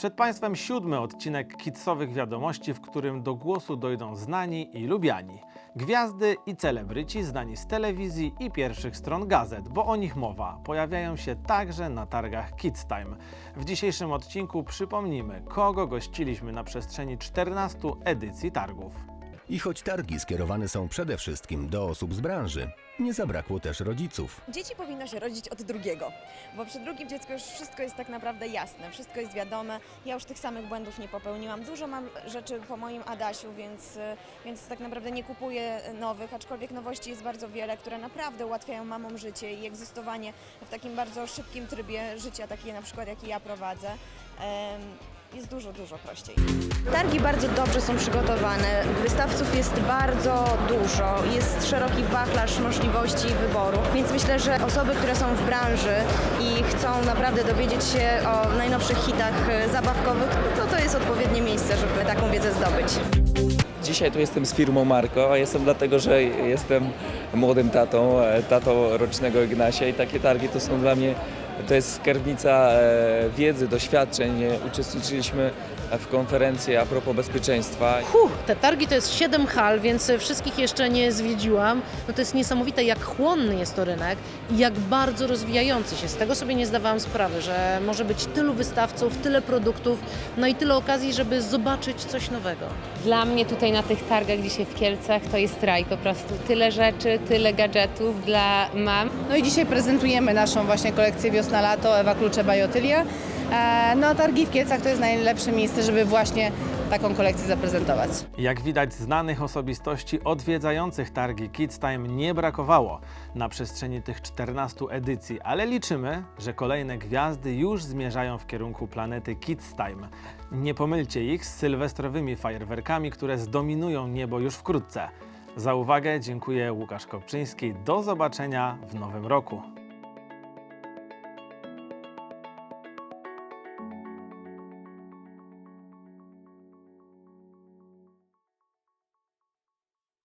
Przed Państwem siódmy odcinek kitsowych wiadomości, w którym do głosu dojdą znani i lubiani. Gwiazdy i celebryci znani z telewizji i pierwszych stron gazet, bo o nich mowa, pojawiają się także na targach Kids Time. W dzisiejszym odcinku przypomnimy, kogo gościliśmy na przestrzeni 14 edycji targów. I choć targi skierowane są przede wszystkim do osób z branży, nie zabrakło też rodziców. Dzieci powinno się rodzić od drugiego, bo przy drugim dziecku już wszystko jest tak naprawdę jasne, wszystko jest wiadome. Ja już tych samych błędów nie popełniłam. Dużo mam rzeczy po moim Adasiu, więc, y, więc tak naprawdę nie kupuję nowych, aczkolwiek nowości jest bardzo wiele, które naprawdę ułatwiają mamom życie i egzystowanie w takim bardzo szybkim trybie życia, takie na przykład jaki ja prowadzę. em, Jest dużo, dużo prościej. Targi bardzo dobrze są przygotowane, wystawców jest bardzo dużo, jest szeroki wachlarz możliwości wyboru, więc myślę, że osoby, które są w branży i chcą naprawdę dowiedzieć się o najnowszych hitach e, zabawkowych, to to jest odpowiednie miejsce, żeby taką wiedzę zdobyć. Dzisiaj tu jestem z firmą Marko, a jestem dlatego, że jestem młodym tatą, e, tatą rocznego Ignasia i takie targi to są dla mnie, to jest skarbnica e, wiedzy, doświadczeń. E, Uczestniczyliśmy w konferencji a propos bezpieczeństwa. Huh, te targi to jest 7 hal, więc wszystkich jeszcze nie zwiedziłam. No to jest niesamowite, jak chłonny jest to rynek i jak bardzo rozwijający się. Z tego sobie nie zdawałam sprawy, że może być tylu wystawców, tyle produktów, no i tyle okazji, żeby zobaczyć coś nowego. Dla mnie tutaj na tych targach dzisiaj w Kielcach to jest raj po prostu. Tyle rzeczy, tyle gadżetów dla mam. No i dzisiaj prezentujemy naszą właśnie kolekcję wiosna-lato Ewa Klucze Bajotylia. E, No a targi w Kielcach to jest najlepsze miejsce, żeby właśnie taką kolekcję zaprezentować. Jak widać, znanych osobistości odwiedzających targi Kids Time nie brakowało na przestrzeni tych 14 edycji, ale liczymy, że kolejne gwiazdy już zmierzają w kierunku planety Kids Time. Nie pomylcie ich z sylwestrowymi fajerwerkami, które zdominują niebo już wkrótce. Za uwagę dziękuję Łukasz Kopczyński. Do zobaczenia w nowym roku.